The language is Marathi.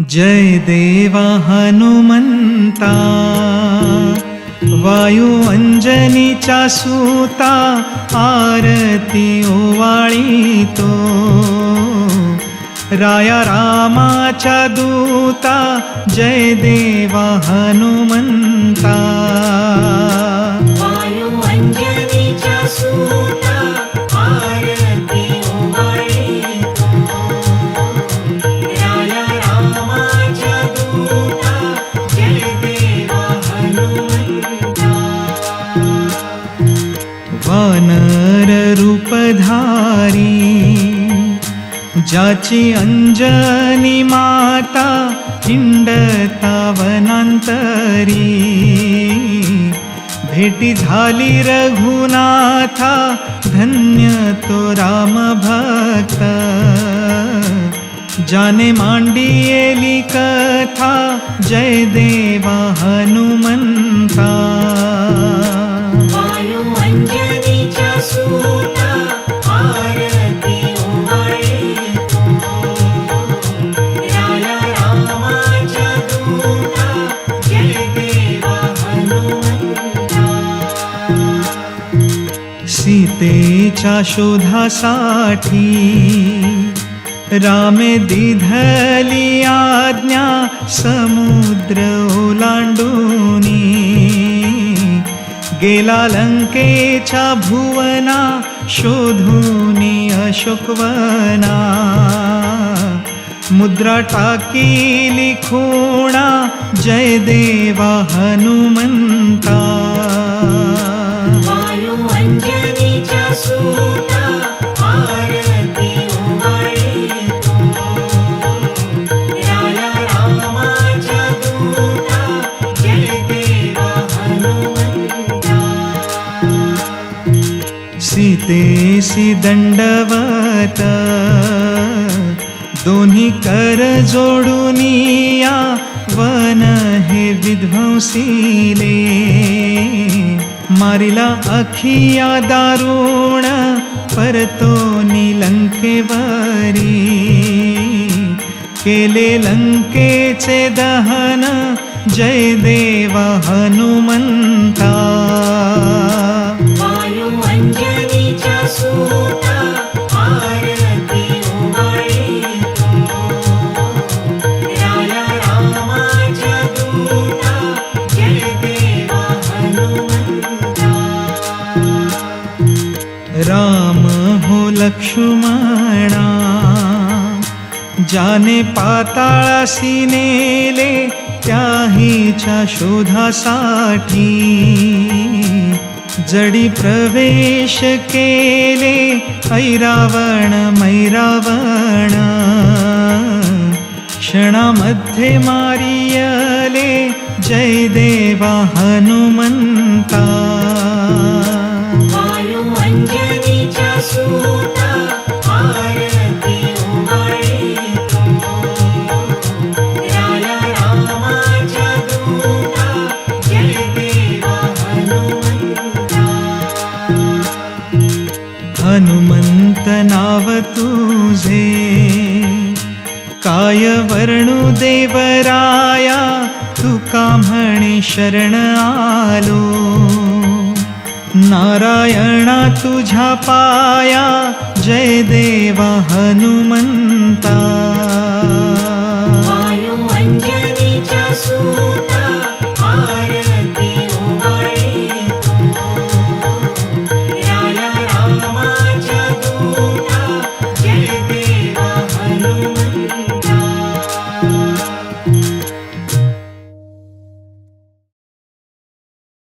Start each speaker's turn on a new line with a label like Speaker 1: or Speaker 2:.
Speaker 1: जयदेवाहनुमन्ता वायुमञ्जनी च सूता आरती वाणि तो रायारामा च दूता जयदेवाहनुमन्ता रूपधारी ज्याची अंजनी माता हिंडता वनांतरी भेटी झाली रघुनाथा धन्य तो राम भक्त जाने मांडियेली कथा जय देवा हनुमंत. सीतेच्या शोधासाठी रामे दिधली आज्ञा समुद्र ओलांडूनी. गेला लंकेच्या भुवना शोधूनी अशोकवना. मुद्रा टाकीली खोणा जय देवा हनुमंता. सीतेसी दंडवता? दोन्ही कर जोडूनिया वन हे विध्वंसीले. मारिला अखिया दारुण परतो निलंकेवारी. केले लंकेचे दहन जय देवा हनुमंता. राम हो लक्ष्मणा जाने पाताळासी नेले त्याहीच्या शोधासाठी जडी प्रवेश केले ऐरावण मैरावण. क्षणामध्ये मारियले
Speaker 2: जय देवा हनुमंता.
Speaker 1: हनुमंत नाव तुझे. काय वर्णू देवराया तुका म्हणे शरण आलो? नारायणा तुझ्या पाया जय देवा हनुमंता.